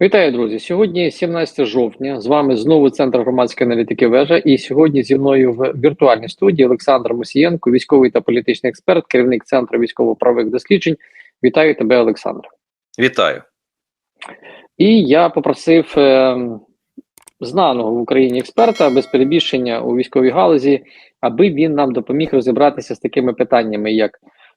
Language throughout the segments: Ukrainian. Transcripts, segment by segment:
Вітаю, друзі! Сьогодні 17 жовтня. З вами знову центр громадської аналітики вежа. І сьогодні зі мною в віртуальній студії Олександр Мусієнко, військовий та політичний експерт, керівник центру військово-правових досліджень. Вітаю тебе, Олександр. Вітаю. І я попросив е, знаного в Україні експерта без перебільшення у військовій галузі, аби він нам допоміг розібратися з такими питаннями, як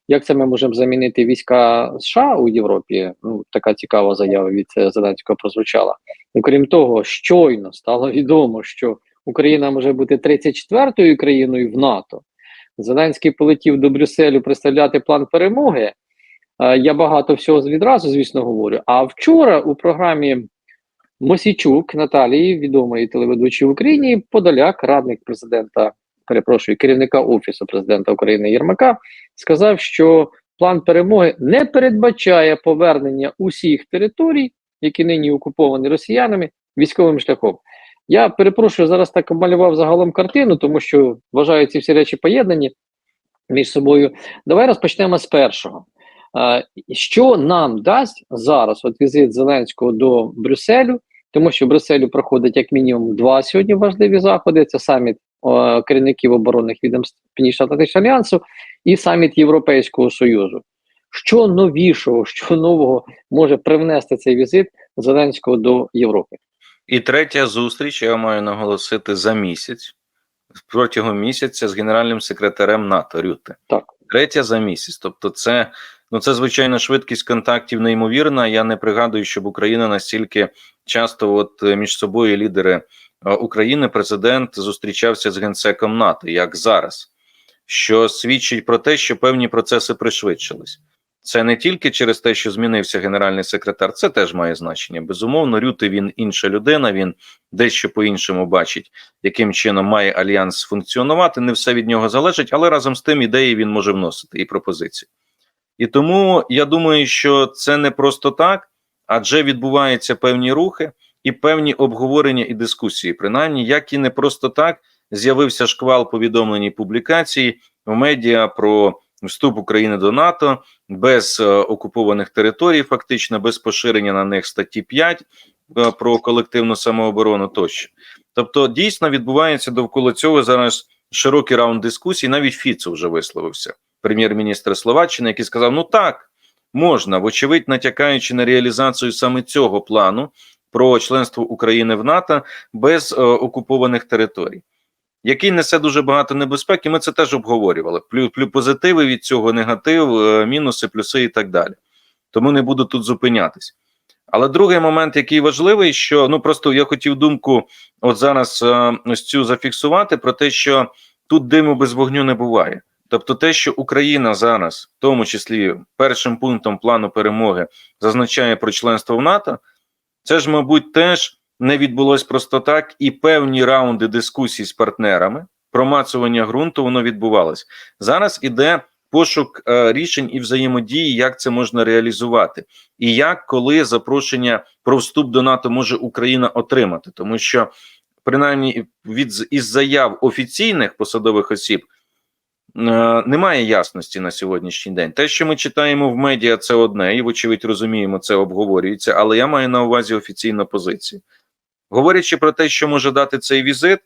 як це ми можемо замінити війська США у Європі? Ну така цікава заява від е, Зеленського прозвучала. І крім того, щойно стало відомо, що Україна може бути 34-ю країною в НАТО. Зеленський полетів до Брюсселю представляти план перемоги. Е, Я багато всього відразу, звісно, говорю. А вчора у програмі Мосійчук Наталії, відомої телеведучої в Україні, Подоляк, радник президента, перепрошую, керівника Офісу президента України Єрмака, сказав, що план перемоги не передбачає повернення усіх територій, які нині окуповані росіянами, військовим шляхом. Я перепрошую, зараз так малював загалом картину, тому що вважаю ці всі речі поєднані між собою. Давай розпочнемо з першого. Що нам дасть зараз от візит Зеленського до Брюсселю, тому що в Брюсселю проходить як мінімум два сьогодні важливі заходи: це саміт е, керівників оборонних відомств Північно-Атлантичного альянсу і саміт Європейського Союзу. Що новішого, що нового може привнести цей візит Зеленського до Європи? І третя зустріч, я маю наголосити за місяць, протягом місяця з генеральним секретарем НАТО Рюте. Так. Третя за місяць. Тобто, це ну це звичайно швидкість контактів неймовірна. Я не пригадую, щоб Україна настільки часто, от між собою лідери України, президент зустрічався з генсеком НАТО, як зараз, що свідчить про те, що певні процеси пришвидшились. Це не тільки через те, що змінився генеральний секретар, це теж має значення. Безумовно, Рюти він інша людина, він дещо по-іншому бачить, яким чином має альянс функціонувати. Не все від нього залежить, але разом з тим ідеї він може вносити і пропозиції. І тому я думаю, що це не просто так, адже відбуваються певні рухи і певні обговорення і дискусії, принаймні, як і не просто так з'явився шквал повідомлень і публікацій в медіа про вступ України до НАТО без е, окупованих територій, фактично без поширення на них статті 5 е, про колективну самооборону тощо. Тобто, дійсно відбувається довкола цього зараз широкий раунд дискусій. Навіть Фіцо вже висловився, прем'єр-міністр Словаччини, який сказав: Ну так, можна, вочевидь, натякаючи на реалізацію саме цього плану про членство України в НАТО без е, окупованих територій який несе дуже багато небезпек, і ми це теж обговорювали. Плюс плю позитиви від цього, негатив, е, мінуси, плюси і так далі. Тому не буду тут зупинятись. Але другий момент, який важливий, що ну просто я хотів думку, от зараз е, ось цю зафіксувати про те, що тут диму без вогню не буває. Тобто, те, що Україна зараз, в тому числі першим пунктом плану перемоги, зазначає про членство в НАТО, це ж, мабуть, теж не відбулось просто так, і певні раунди дискусій з партнерами, промацування ґрунту, воно відбувалось. Зараз іде пошук е, рішень і взаємодії, як це можна реалізувати, і як коли запрошення про вступ до НАТО може Україна отримати, тому що принаймні від із заяв офіційних посадових осіб. Е, немає ясності на сьогоднішній день. Те, що ми читаємо в медіа, це одне, і вочевидь розуміємо, це обговорюється. Але я маю на увазі офіційну позицію. Говорячи про те, що може дати цей візит,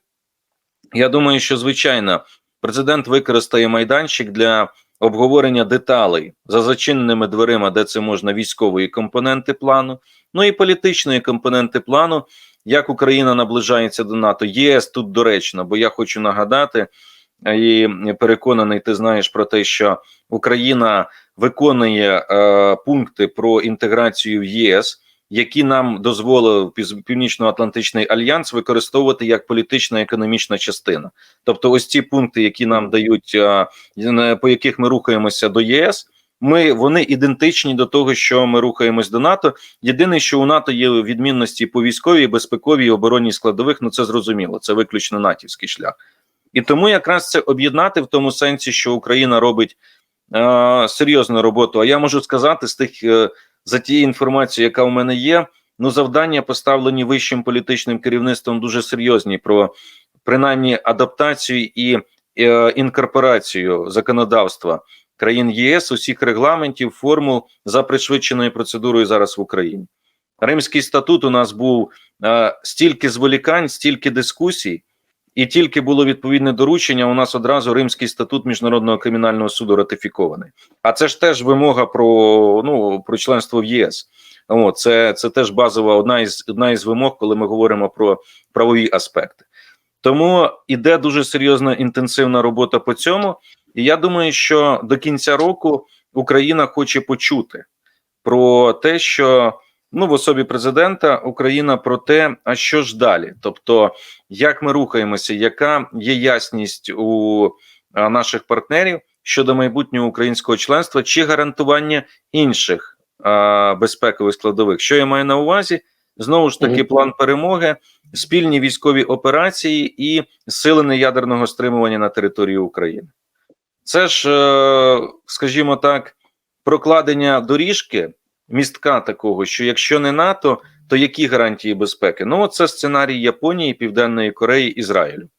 я думаю, що звичайно президент використає майданчик для обговорення деталей за зачиненими дверима, де це можна військової компоненти плану, ну і політичної компоненти плану, як Україна наближається до НАТО. ЄС тут доречно, бо я хочу нагадати і переконаний, ти знаєш про те, що Україна виконує е, пункти про інтеграцію в ЄС які нам дозволив Північно-Атлантичний альянс використовувати як політична економічна частина. Тобто, ось ці пункти, які нам дають, по яких ми рухаємося до ЄС. Ми вони ідентичні до того, що ми рухаємось до НАТО. Єдине, що у НАТО є відмінності по військовій, безпековій оборонній складових. Ну це зрозуміло. Це виключно натівський шлях, і тому якраз це об'єднати в тому сенсі, що Україна робить е, серйозну роботу. А я можу сказати з тих е, за тією інформацією, яка у мене є, ну завдання поставлені вищим політичним керівництвом дуже серйозні про принаймні адаптацію і е, інкорпорацію законодавства країн ЄС, усіх регламентів, формул за пришвидшеною процедурою зараз в Україні. Римський статут у нас був е, стільки зволікань, стільки дискусій, і тільки було відповідне доручення. У нас одразу Римський статут міжнародного кримінального суду ратифікований. А це ж теж вимога про ну про членство в ЄС. О, це, це теж базова одна із одна із вимог, коли ми говоримо про правові аспекти. Тому іде дуже серйозна інтенсивна робота по цьому. І я думаю, що до кінця року Україна хоче почути про те, що ну в особі президента Україна про те, а що ж далі, тобто як ми рухаємося, яка є ясність у наших партнерів щодо майбутнього українського членства чи гарантування інших а, безпекових складових. Що я маю на увазі? Знову ж таки, план перемоги, спільні військові операції і сили неядерного стримування на території України. Це ж, е, скажімо так, прокладення доріжки, містка такого, що якщо не НАТО, то які гарантії безпеки? Ну, це сценарій Японії, Південної Кореї, Ізраїлю.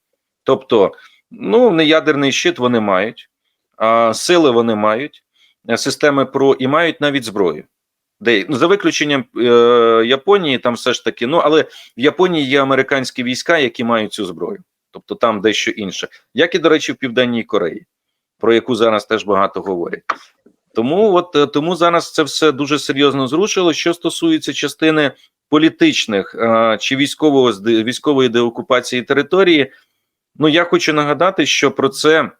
Тобто, ну, неядерний щит вони мають, а сили вони мають, е, системи ПРО і мають навіть зброю. Де, ну, за виключенням е, Японії, там все ж таки, ну але в Японії є американські війська, які мають цю зброю, тобто там дещо інше, як і, до речі, в Південній Кореї, про яку зараз теж багато говорять. Тому от е, тому зараз це все дуже серйозно зрушило. Що стосується частини політичних е, чи військового військової деокупації території, ну я хочу нагадати, що про це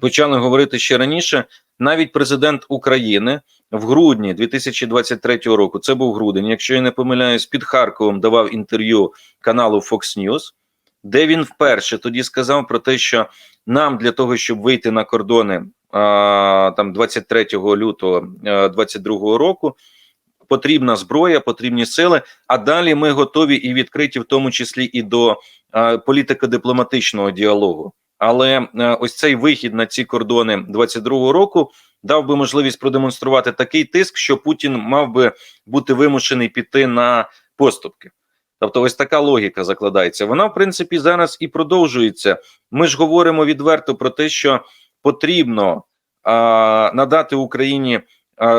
почали говорити ще раніше. Навіть президент України в грудні 2023 року, це був грудень, якщо я не помиляюсь, під Харковом давав інтерв'ю каналу Fox News, де він вперше тоді сказав про те, що нам для того, щоб вийти на кордони а, там 23 лютого 2022 року, потрібна зброя, потрібні сили. А далі ми готові і відкриті, в тому числі і до політико-дипломатичного діалогу. Але е, ось цей вихід на ці кордони 22-го року дав би можливість продемонструвати такий тиск, що Путін мав би бути вимушений піти на поступки. Тобто, ось така логіка закладається. Вона, в принципі, зараз і продовжується. Ми ж говоримо відверто про те, що потрібно надати Україні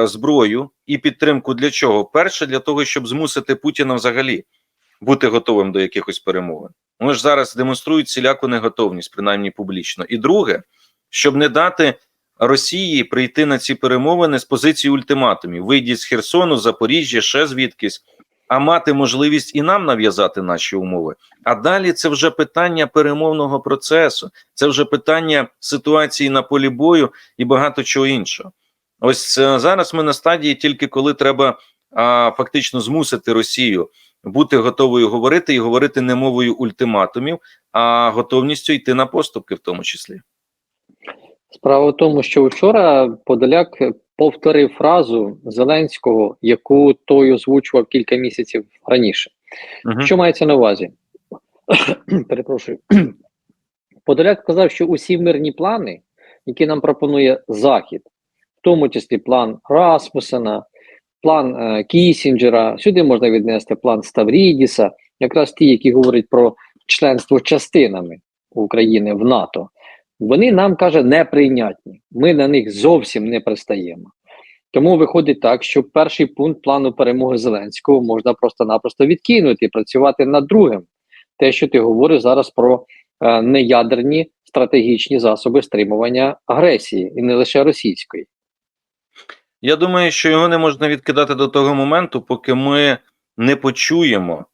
зброю і підтримку для чого? Перше, для того, щоб змусити Путіна взагалі бути готовим до якихось перемовин. Вони ж зараз демонструють всіляку неготовність, принаймні публічно. І друге, щоб не дати Росії прийти на ці перемовини з позиції ультиматумів: вийдіть з Херсону, Запоріжжя, ще звідкись, а мати можливість і нам нав'язати наші умови. А далі це вже питання перемовного процесу, це вже питання ситуації на полі бою і багато чого іншого. Ось е, зараз ми на стадії, тільки коли треба а, фактично змусити Росію бути готовою говорити і говорити не мовою ультиматумів, а готовністю йти на поступки, в тому числі. Справа в тому, що вчора Подоляк повторив фразу Зеленського, яку той озвучував кілька місяців раніше. Угу. Що мається на увазі? Перепрошую. Подоляк сказав, що усі мирні плани, які нам пропонує Захід, в тому числі план Расмусена, план е, Кісінджера, сюди можна віднести план Ставрідіса, якраз ті, які говорять про членство частинами України в НАТО, вони нам каже неприйнятні. Ми на них зовсім не пристаємо. Тому виходить так, що перший пункт плану перемоги Зеленського можна просто-напросто відкинути і працювати над другим. Те, що ти говориш зараз про е, неядерні стратегічні засоби стримування агресії, і не лише російської. Я думаю, що його не можна відкидати до того моменту, поки ми не почуємо,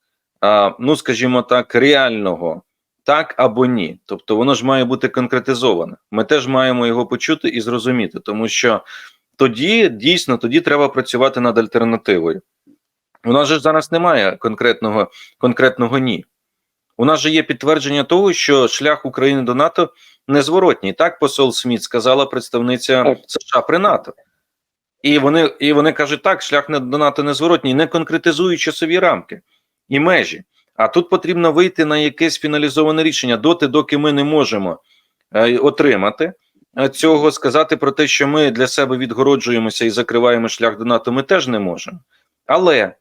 а, ну скажімо так, реального так або ні. Тобто воно ж має бути конкретизоване. Ми теж маємо його почути і зрозуміти, тому що тоді дійсно тоді треба працювати над альтернативою. У нас же зараз немає конкретного, конкретного ні. У нас же є підтвердження того, що шлях України до НАТО незворотній. Так, посол Сміт сказала представниця США при НАТО. І вони і вони кажуть, так, шлях до НАТО незворотній, не конкретизують часові рамки і межі. А тут потрібно вийти на якесь фіналізоване рішення доти, доки ми не можемо е, отримати е, цього, сказати про те, що ми для себе відгороджуємося і закриваємо шлях до НАТО, ми теж не можемо. Але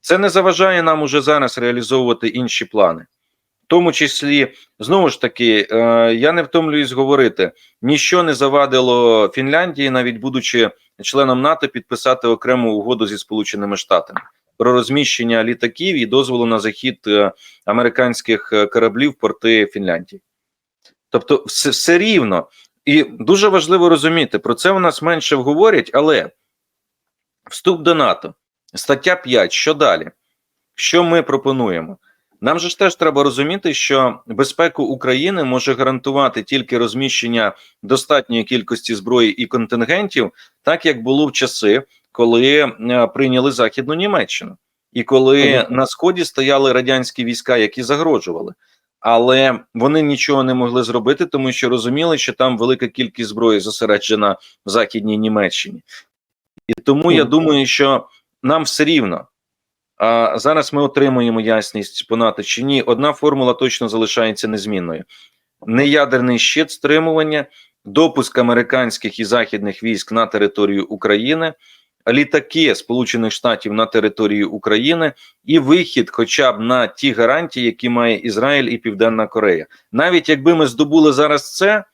це не заважає нам уже зараз реалізовувати інші плани. В тому числі, знову ж таки, е, я не втомлююсь говорити: ніщо не завадило Фінляндії, навіть будучи членом НАТО, підписати окрему угоду зі Сполученими Штатами. Про розміщення літаків і дозволу на захід е, американських е, кораблів в порти Фінляндії. Тобто, все, все рівно. І дуже важливо розуміти, про це у нас менше говорять, але вступ до НАТО, стаття 5, що далі? Що ми пропонуємо? Нам же ж теж треба розуміти, що безпеку України може гарантувати тільки розміщення достатньої кількості зброї і контингентів, так як було в часи, коли е, прийняли Західну Німеччину, і коли Мгм. на сході стояли радянські війська, які загрожували. Але вони нічого не могли зробити, тому що розуміли, що там велика кількість зброї зосереджена в Західній Німеччині. І тому я думаю, що нам все рівно. А зараз ми отримуємо ясність по НАТО чи ні. Одна формула точно залишається незмінною: неядерний щит стримування, допуск американських і західних військ на територію України, літаки Сполучених Штатів на територію України і вихід, хоча б на ті гарантії, які має Ізраїль і Південна Корея. Навіть якби ми здобули зараз це,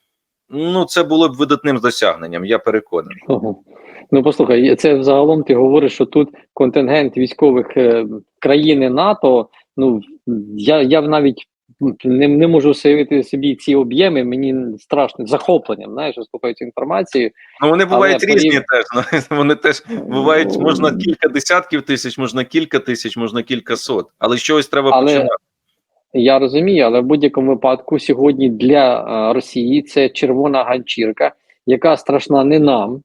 ну це було б видатним досягненням. Я переконаний. Ну послухай, це взагалом ти говориш, що тут контингент військових е, країни НАТО. Ну я, я навіть не, не можу уявити собі ці об'єми. Мені страшно захопленням. Знаєш, слухаю цю інформацію. Ну вони бувають Але різні порів- теж. Ну, вони теж бувають можна кілька десятків тисяч, можна кілька тисяч, можна кілька сот. Але чогось треба Але- починати. Я розумію, але в будь-якому випадку сьогодні для е, Росії це червона ганчірка, яка страшна не нам.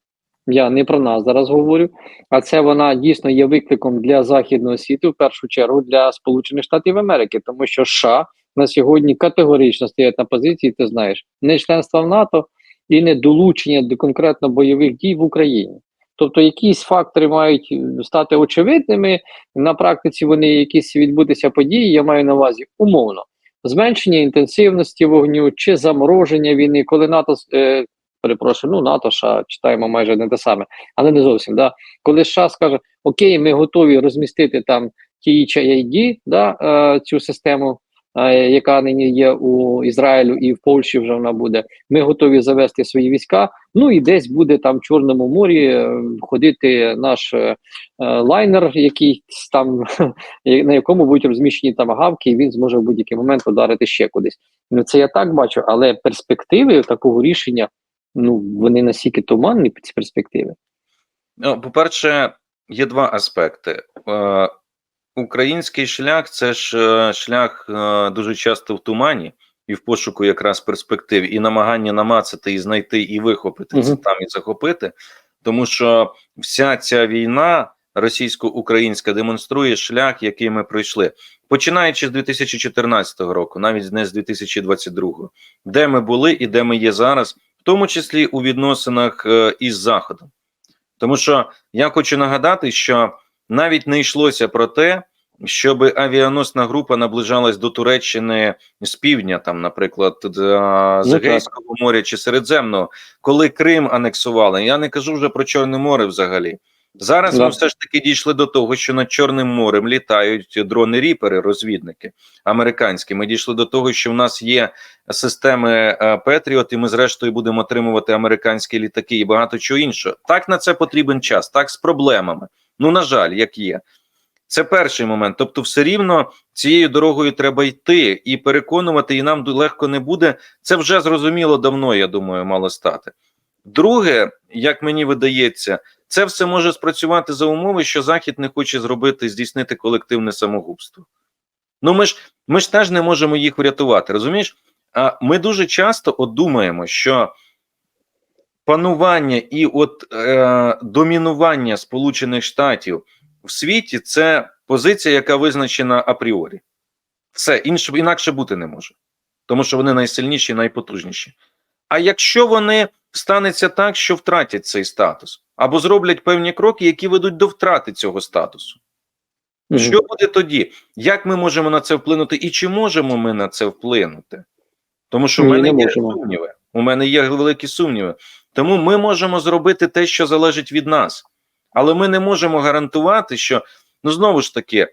Я не про нас зараз говорю, а це вона дійсно є викликом для західного світу, в першу чергу для Сполучених Штатів Америки, тому що США на сьогодні категорично стоять на позиції, ти знаєш, не членства в НАТО і не долучення до конкретно бойових дій в Україні. Тобто, якісь фактори мають стати очевидними, на практиці вони якісь відбутися події, я маю на увазі умовно зменшення інтенсивності вогню чи замороження війни, коли НАТО е, перепрошую, ну НАТО США читаємо майже не те саме, але не зовсім. Да? Коли США скаже: Окей, ми готові розмістити там THID, да, е, цю систему. Яка нині є у Ізраїлю і в Польщі вже вона буде. Ми готові завести свої війська. Ну і десь буде там в Чорному морі е, ходити наш е, е, лайнер, який там на якому будуть розміщені там гавки, і він зможе в будь-який момент ударити ще кудись. Ну це я так бачу, але перспективи такого рішення, ну вони настільки туманні, ці перспективи. Ну, по-перше, є два аспекти. Український шлях це ж е, шлях е, дуже часто в тумані і в пошуку якраз перспектив, і намагання намацати, і знайти, і вихопити це Мгм. там, і захопити. Тому що вся ця війна російсько-українська демонструє шлях, який ми пройшли, починаючи з 2014 року, навіть не з 2022, де ми були і де ми є зараз, в тому числі у відносинах е, із Заходом. Тому що я хочу нагадати, що навіть не йшлося про те, щоб авіаносна група наближалась до Туреччини з півдня, там, наприклад, з так. Егейського моря чи Середземного, коли Крим анексували. Я не кажу вже про Чорне море взагалі. Зараз Да. ми все ж таки дійшли до того, що над Чорним морем літають дрони ріпери, розвідники американські. Ми дійшли до того, що в нас є системи Петріот, і ми зрештою будемо отримувати американські літаки і багато чого іншого. Так на це потрібен час, так з проблемами. Ну на жаль, як є. Це перший момент. Тобто, все рівно цією дорогою треба йти і переконувати, і нам легко не буде. Це вже зрозуміло давно, я думаю, мало стати. Друге, як мені видається, це все може спрацювати за умови, що Захід не хоче зробити, здійснити колективне самогубство. Ну, ми ж ми ж теж не можемо їх врятувати. Розумієш? А ми дуже часто от думаємо, що панування і от е, домінування Сполучених Штатів в світі це позиція, яка визначена апріорі. Все інше інакше бути не може, тому що вони найсильніші, найпотужніші. А якщо вони станеться так, що втратять цей статус, або зроблять певні кроки, які ведуть до втрати цього статусу, Мгм. що буде тоді? Як ми можемо на це вплинути, і чи можемо ми на це вплинути? Тому що в Ні, мене є сумніви. У мене є великі сумніви. Тому ми можемо зробити те, що залежить від нас, але ми не можемо гарантувати, що ну знову ж таки, е,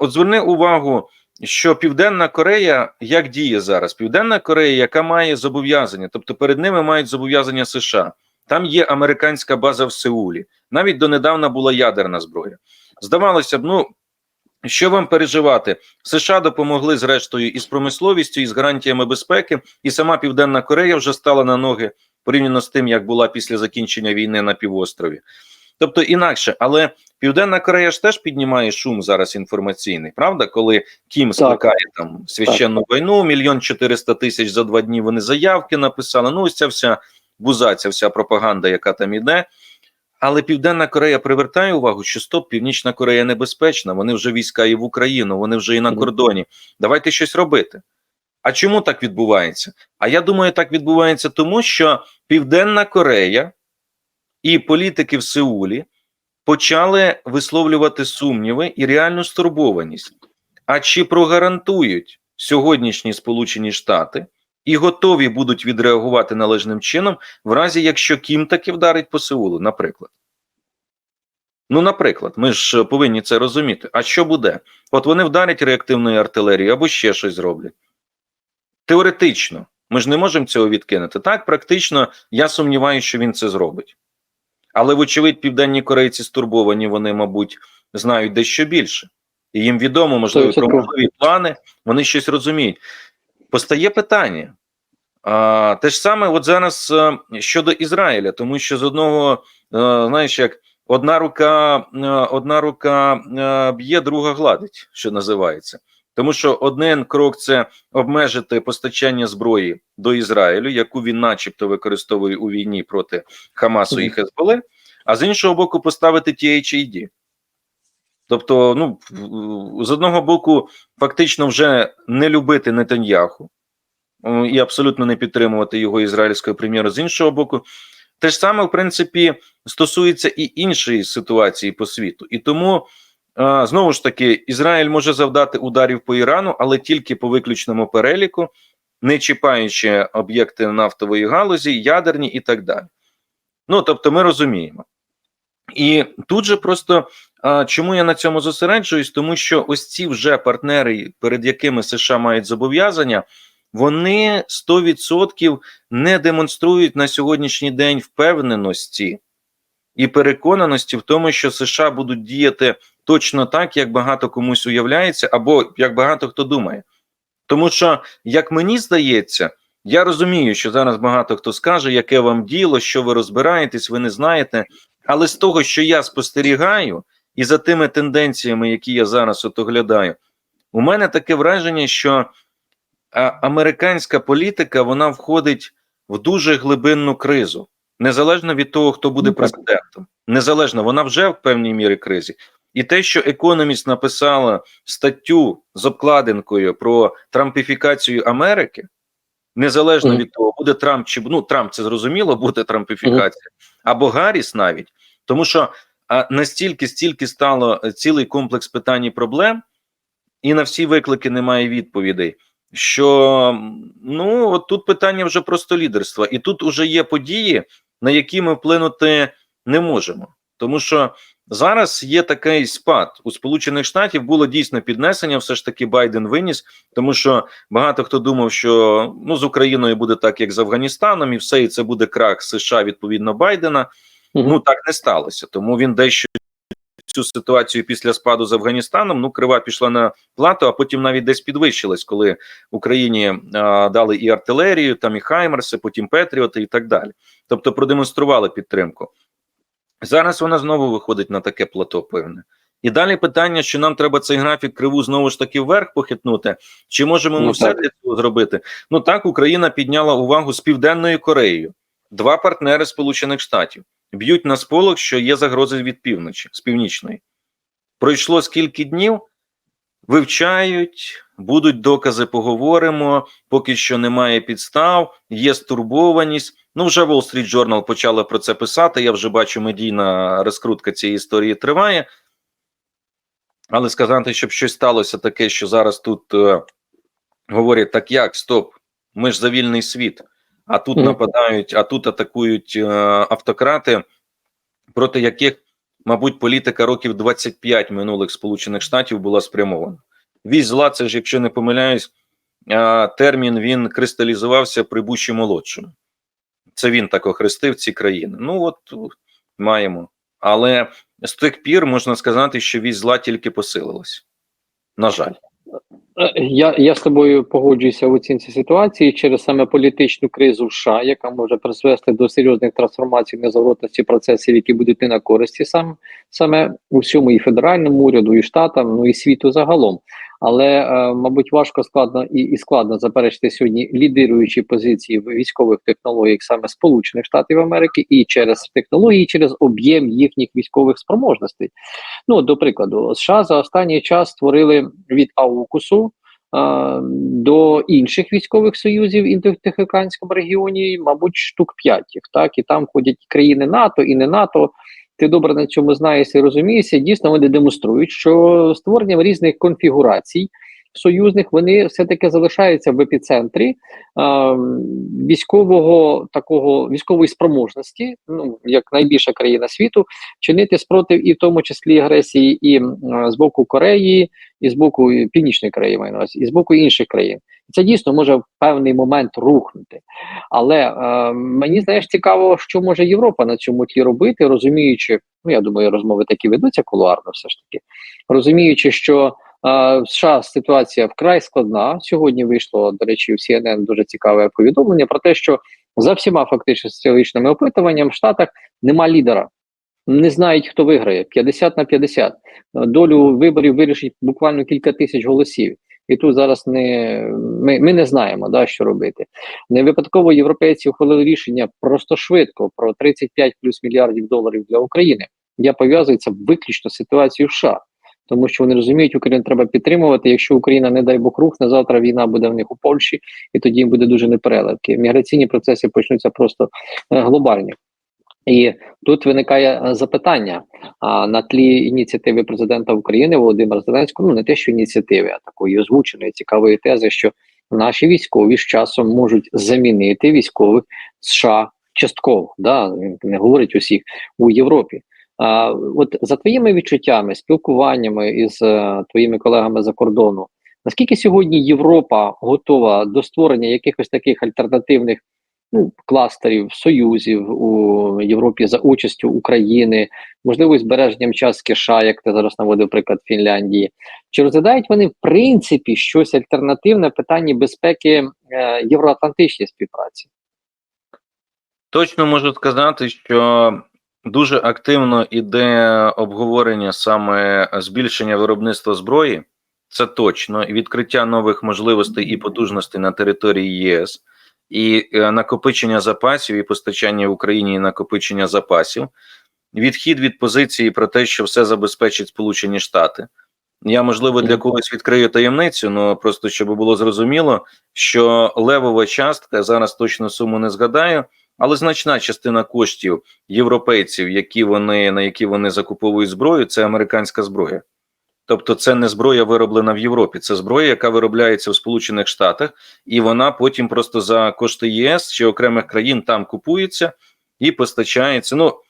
от зверни увагу, що Південна Корея як діє зараз? Південна Корея, яка має зобов'язання, тобто перед ними мають зобов'язання США. Там є американська база в Сеулі. Навіть донедавна була ядерна зброя. Здавалося б, ну що вам переживати? США допомогли зрештою із промисловістю, і з гарантіями безпеки, і сама Південна Корея вже стала на ноги порівняно з тим, як була після закінчення війни на півострові. Тобто інакше, але Південна Корея ж теж піднімає шум зараз інформаційний, правда? Коли Кім скликає там священну війну, мільйон чотириста тисяч за два дні вони заявки написали. Ну, ось ця вся буза, ця вся пропаганда, яка там іде. Але Південна Корея привертає увагу, що стоп, Північна Корея небезпечна. Вони вже війська і в Україну, вони вже і на кордоні. Давайте щось робити. А чому так відбувається? А я думаю, так відбувається тому, що Південна Корея і політики в Сеулі почали висловлювати сумніви і реальну стурбованість. А чи прогарантують сьогоднішні Сполучені Штати і готові будуть відреагувати належним чином, в разі якщо Кім таки вдарить по Сеулу, наприклад? Ну, наприклад, ми ж повинні це розуміти. А що буде? От вони вдарять реактивною артилерією або ще щось зроблять. Теоретично, ми ж не можемо цього відкинути. Так, практично, я сумніваюся, що він це зробить. Але, вочевидь, південні корейці стурбовані, вони, мабуть, знають дещо більше. І їм відомо, можливо, про 100%. можливі плани, вони щось розуміють. Постає питання. А, те ж саме, от зараз е, щодо Ізраїля, тому що з одного, е, знаєш, як одна рука, е, одна рука б'є, друга гладить, що називається. Тому що один крок це обмежити постачання зброї до Ізраїлю, яку він, начебто, використовує у війні проти Хамасу і Мгм. Хезболи, а з іншого боку, поставити THAD. Тобто, ну з одного боку, фактично вже не любити Нетаньяху і абсолютно не підтримувати його ізраїльського прем'єра. З іншого боку, те ж саме, в принципі, стосується і іншої ситуації по світу. І тому знову ж таки, Ізраїль може завдати ударів по Ірану, але тільки по виключному переліку, не чіпаючи об'єкти нафтової галузі, ядерні і так далі. Ну тобто, ми розуміємо. І тут же просто чому я на цьому зосереджуюсь? Тому що ось ці вже партнери, перед якими США мають зобов'язання, вони 100% не демонструють на сьогоднішній день впевненості і переконаності в тому, що США будуть діяти точно так, як багато комусь уявляється, або як багато хто думає. Тому що, як мені здається, я розумію, що зараз багато хто скаже, яке вам діло, що ви розбираєтесь, ви не знаєте. Але з того, що я спостерігаю, і за тими тенденціями, які я зараз от оглядаю, у мене таке враження, що американська політика вона входить в дуже глибинну кризу, незалежно від того, хто буде Ну, президентом. Незалежно, вона вже в певній мірі кризі. І те, що економіст написала статтю з обкладинкою про трампіфікацію Америки, незалежно Мгм. від того, буде Трамп чи ну Трамп, це зрозуміло, буде трампіфікація, або Гарріс навіть, тому що а, настільки стільки стало е, цілий комплекс питань і проблем, і на всі виклики немає відповідей. Що ну от тут питання вже просто лідерства, і тут уже є події, на які ми вплинути не можемо, тому що зараз є такий спад у Сполучених Штатів. Було дійсно піднесення. Все ж таки Байден виніс, тому що багато хто думав, що ну з Україною буде так, як з Афганістаном, і все, і це буде крах США відповідно Байдена. Ну так не сталося. Тому він дещо цю ситуацію після спаду з Афганістаном. Ну, крива пішла на плату, а потім навіть десь підвищилась, коли Україні а, дали і артилерію, там і Хаймерси, потім Петріоти і так далі. Тобто продемонстрували підтримку. Зараз вона знову виходить на таке плато певне. І далі питання, що нам треба цей графік криву знову ж таки вверх похитнути, чи можемо ми Ну, все для цього зробити? Ну так, Україна підняла увагу з Південною Кореєю, два партнери Сполучених Штатів б'ють на сполох, що є загрози від півночі, з північної. Пройшло скільки днів, вивчають, будуть докази, поговоримо. Поки що немає підстав, є стурбованість. Ну, вже Wall Street Journal почали про це писати. Я вже бачу, медійна розкрутка цієї історії триває. Але сказати, щоб щось сталося таке, що зараз тут е, говорять, так як, стоп, ми ж за вільний світ, а тут нападають, а тут атакують е, автократи, проти яких, мабуть, політика років 25 минулих Сполучених Штатів була спрямована. Вісь зла, це ж, якщо не помиляюсь, е, термін він кристалізувався при Буші молодшому. Це він так охрестив ці країни. Ну, от маємо. Але з тих пір можна сказати, що вісь зла тільки посилилась. На жаль. Е, Я, я з тобою погоджуюся в оцінці ситуації через саме політичну кризу в США, яка може призвести до серйозних трансформацій незаворотності процесів, які будуть не на користі сам саме у всьому і федеральному уряду, і штатам, ну і світу загалом. Але е, мабуть важко складно і, і складно заперечити сьогодні лідируючі позиції в військових технологіях саме Сполучених Штатів Америки і через технології, і через об'єм їхніх військових спроможностей. Ну, до прикладу, США за останній час створили від Аукусу до інших військових союзів індотихоокеанському регіоні, мабуть, штук п'ять їх, так і там ходять країни НАТО і не НАТО. Ти добре на цьому знаєшся і розумієшся. Дійсно, вони демонструють, що створенням різних конфігурацій союзних вони все-таки залишаються в епіцентрі е, військового такого військової спроможності, ну як найбільша країна світу, чинити спротив і в тому числі агресії і е, з боку Кореї, і з боку Північної Кореї, маю на увазі, і з боку інших країн. Це дійсно може в певний момент рухнути. Але е, мені знаєш цікаво, що може Європа на цьому тлі робити, розуміючи, ну я думаю, розмови такі ведуться кулуарно, все ж таки, розуміючи, що в США ситуація вкрай складна. Сьогодні вийшло, до речі, в CNN дуже цікаве повідомлення про те, що за всіма фактично соціологічними опитуваннями в Штатах нема лідера. Не знають, хто виграє 50 на 50. Долю виборів вирішить буквально кілька тисяч голосів. І тут зараз не ми, ми не знаємо, да, що робити. Не випадково європейці ухвалили рішення просто швидко про 35 плюс мільярдів доларів для України. Я пов'язую це виключно з ситуацією в США, тому що вони розуміють, Україну треба підтримувати. Якщо Україна, не дай Бог, рухне, завтра війна буде в них у Польщі, і тоді їм буде дуже непереливки. Міграційні процеси почнуться просто е, глобальні. І тут виникає е, запитання а, на тлі ініціативи президента України Володимира Зеленського. Ну не те, що ініціативи, а такої озвученої цікавої тези, що наші військові з часом можуть замінити військових США частково. Да, він не говорить усіх у Європі. А, от за твоїми відчуттями, спілкуваннями із е, твоїми колегами за кордону, наскільки сьогодні Європа готова до створення якихось таких альтернативних ну, кластерів, союзів у Європі за участю України, можливо, збереженням частки США, як ти зараз наводив приклад Фінляндії. Чи розглядають вони в принципі щось альтернативне в питанні безпеки е, євроатлантичній співпраці? Точно можу сказати, що дуже активно іде обговорення саме збільшення виробництва зброї. Це точно, відкриття нових можливостей і потужностей на території ЄС, і е, накопичення запасів, і постачання в Україні і накопичення запасів, відхід від позиції про те, що все забезпечить Сполучені Штати. Я можливо для когось відкрию таємницю, але просто щоб було зрозуміло, що левова частка зараз точно суму не згадаю, але значна частина коштів європейців, які вони на які вони закуповують зброю, це американська зброя. Тобто, це не зброя вироблена в Європі, це зброя, яка виробляється в Сполучених Штатах, і вона потім просто за кошти ЄС чи окремих країн там купується і постачається. Ну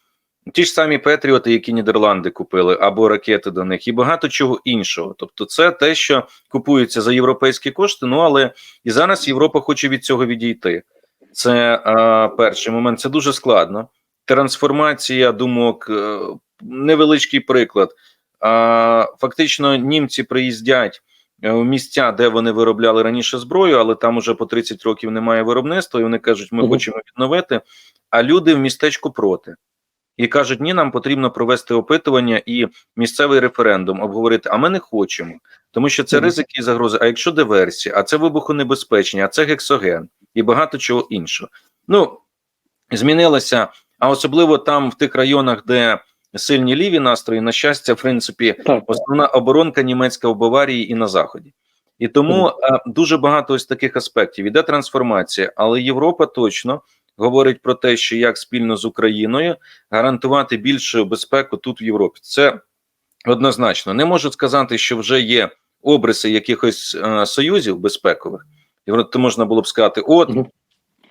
ті ж самі Петріоти, які Нідерланди купили, або ракети до них, і багато чого іншого. Тобто, це те, що купується за європейські кошти. Ну але і зараз Європа хоче від цього відійти. Це а, перший момент. Це дуже складно. Трансформація думок, е, невеличкий приклад. А, Фактично, німці приїздять е, в місця, де вони виробляли раніше зброю, але там уже по 30 років немає виробництва, і вони кажуть, ми Мгм. хочемо відновити. А люди в містечку проти. І кажуть, ні, нам потрібно провести опитування і місцевий референдум обговорити. А ми не хочемо, тому що це ризики і загрози. А якщо диверсія, а це вибухонебезпечні, а це гексоген і багато чого іншого. Ну змінилося, а особливо там в тих районах, де сильні ліві настрої, на щастя, в принципі, основна оборонка німецька в Баварії і на заході. І тому е, дуже багато ось таких аспектів. Іде трансформація, але Європа точно говорить про те, що як спільно з Україною гарантувати більшу безпеку тут в Європі. Це однозначно. Не можу сказати, що вже є обриси якихось е, союзів безпекових. І то можна було б сказати, от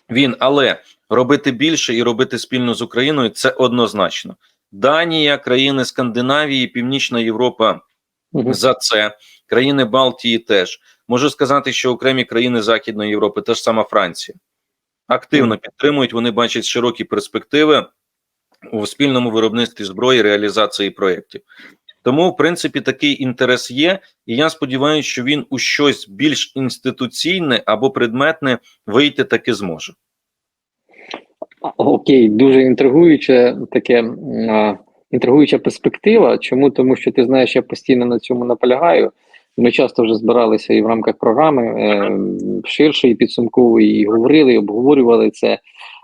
він, але робити більше і робити спільно з Україною це однозначно. Данія, країни Скандинавії, Північна Європа за це, країни Балтії теж. Можу сказати, що окремі країни Західної Європи, теж сама Франція, активно підтримують. Вони бачать широкі перспективи у спільному виробництві зброї, реалізації проєктів. Тому, в принципі, такий інтерес є, і я сподіваюся, що він у щось більш інституційне або предметне вийти таки зможе. Окей, дуже інтригуюче таке а, інтригуюча перспектива. Чому? Тому що ти знаєш, я постійно на цьому наполягаю. Ми часто вже збиралися і в рамках програми е, ширшої підсумкової і говорили, і обговорювали це.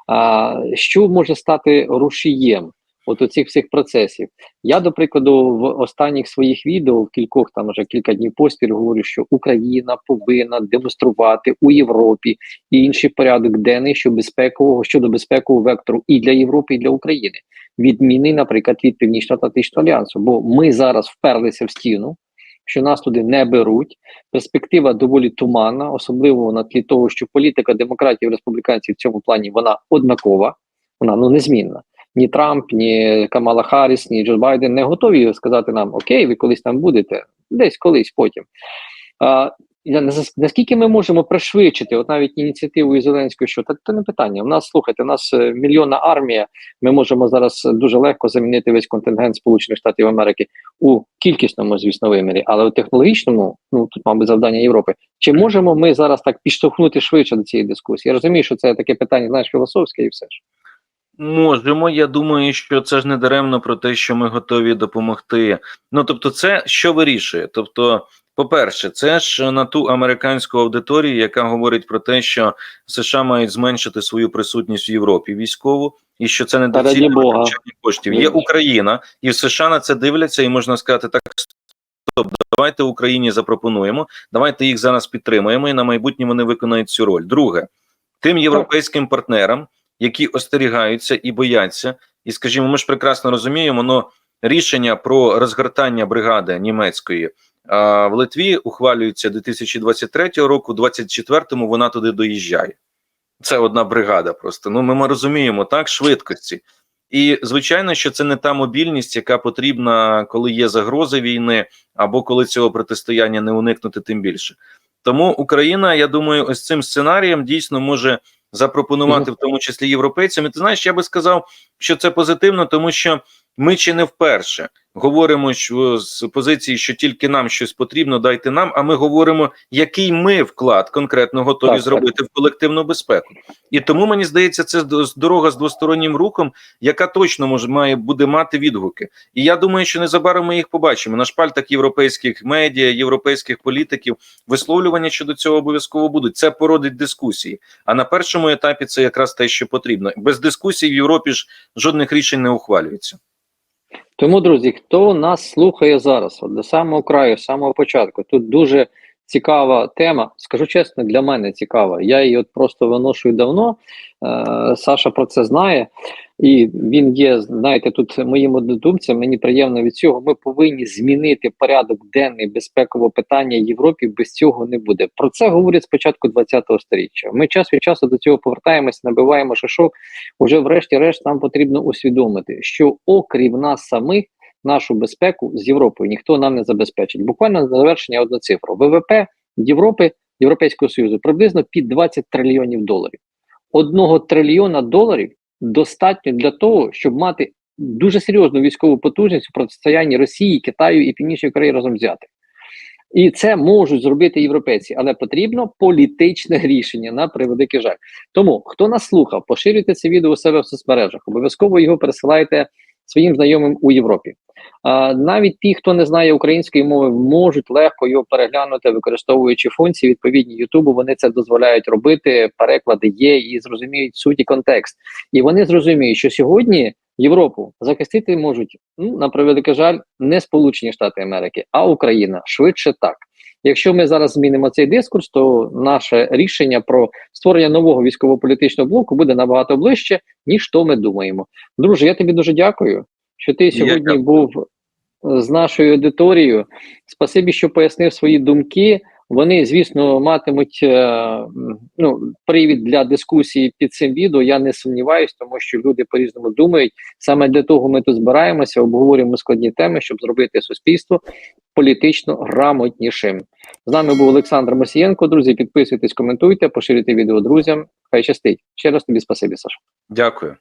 А, що може стати рушієм от оцих всіх процесів? Я, до прикладу, в останніх своїх відео, в кількох там вже кілька днів поспіль, говорю, що Україна повинна демонструвати у Європі і інший порядок денний що безпекового щодо безпекового вектору і для Європи, і для України, відміни, наприклад, від Північно-Атлантичного альянсу. Бо ми зараз вперлися в стіну, що нас туди не беруть. Перспектива доволі туманна, особливо на тлі того, що політика демократів і республіканців в цьому плані вона однакова, вона ну незмінна. Ні Трамп, ні Камала Харріс, ні Джо Байден не готові сказати нам Окей, ви колись там будете, десь колись потім. А, наскільки ми можемо пришвидшити, от навіть ініціативу Зеленського, що це не питання. У нас слухайте, у нас е, мільйонна армія. Ми можемо зараз дуже легко замінити весь контингент Сполучених Штатів Америки у кількісному, звісно, вимірі, але у технологічному, ну тут, мабуть, завдання Європи. Чи можемо ми зараз так підштовхнути швидше до цієї дискусії? Я розумію, що це таке питання, знаєш, філософське і все ж. Можемо. Я думаю, що це ж не даремно про те, що ми готові допомогти. Ну тобто, це що вирішує? Тобто, по-перше, це ж на ту американську аудиторію, яка говорить про те, що США мають зменшити свою присутність в Європі військову, і що це Раді недоцільне Бога. коштів. Є Україна, і в США на це дивляться, і можна сказати, так стоп, давайте Україні запропонуємо, давайте їх зараз підтримуємо, і на майбутнє вони виконають цю роль. Друге, тим європейським партнерам, які остерігаються і бояться, і скажімо, ми ж прекрасно розуміємо, но рішення про розгортання бригади німецької а, в Литві ухвалюється 2023 року, 24-му вона туди доїжджає. Це одна бригада. Просто ну ми, ми розуміємо так швидкості. І звичайно, що це не та мобільність, яка потрібна, коли є загрози війни, або коли цього протистояння не уникнути, тим більше. Тому Україна, я думаю, ось цим сценарієм дійсно може запропонувати, в тому числі європейцям. І ти знаєш, я би сказав, що це позитивно, тому що ми чи не вперше говоримо що з позиції, що тільки нам щось потрібно, дайте нам. А ми говоримо, який ми вклад конкретно готові Так, так. зробити в колективну безпеку. І тому мені здається, це дорога з двостороннім рухом, яка точно може має буде мати відгуки. І я думаю, що незабаром ми їх побачимо на шпальтах європейських медіа, європейських політиків. Висловлювання щодо цього обов'язково будуть. Це породить дискусії. А на першому етапі це якраз те, що потрібно. Без дискусій в Європі ж жодних рішень не ухвалюється. Тому, друзі, хто нас слухає зараз, от до самого краю, самого початку, тут дуже цікава тема. Скажу чесно, для мене цікава. Я її от просто виношую давно. Е, Саша про це знає, і він є, знаєте, тут моїм однодумцем. Мені приємно від цього. Ми повинні змінити порядок денний безпекового питання Європі. Без цього не буде. Про це говорять з початку 20-го сторіччя. Ми час від часу до цього повертаємося, набиваємо шишок. Уже врешті-решт нам потрібно усвідомити, що окрім нас самих, нашу безпеку з Європою ніхто нам не забезпечить. Буквально на завершення одну цифру. ВВП Європи, Європейського Союзу приблизно під 20 трильйонів доларів. Одного трильйона доларів достатньо для того, щоб мати дуже серйозну військову потужність у протистоянні Росії, Китаю і Північної Кореї разом взяти. І це можуть зробити європейці, але потрібно політичне рішення на превеликий жаль. Тому хто нас слухав, поширюйте це відео у себе в соцмережах, обов'язково його пересилайте своїм знайомим у Європі. А, навіть ті, хто не знає української мови, можуть легко його переглянути, використовуючи функції відповідні Ютубу. Вони це дозволяють робити. Переклади є і зрозуміють суть і контекст. І вони зрозуміють, що сьогодні Європу захистити можуть ну на превеликий жаль не Сполучені Штати Америки, а Україна швидше так. Якщо ми зараз змінимо цей дискурс, то наше рішення про створення нового військово-політичного блоку буде набагато ближче, ніж то ми думаємо. Друже, я тобі дуже дякую, що ти сьогодні був з нашою аудиторією. Спасибі, що пояснив свої думки. Вони, звісно, матимуть е, ну, привід для дискусії під цим відео. Я не сумніваюсь, тому що люди по-різному думають. Саме для того ми тут збираємося, обговорюємо складні теми, щоб зробити суспільство політично грамотнішим. З нами був Олександр Мосієнко. Друзі, підписуйтесь, коментуйте, поширюйте відео друзям. Хай щастить. Ще раз тобі спасибі, Саша. Дякую.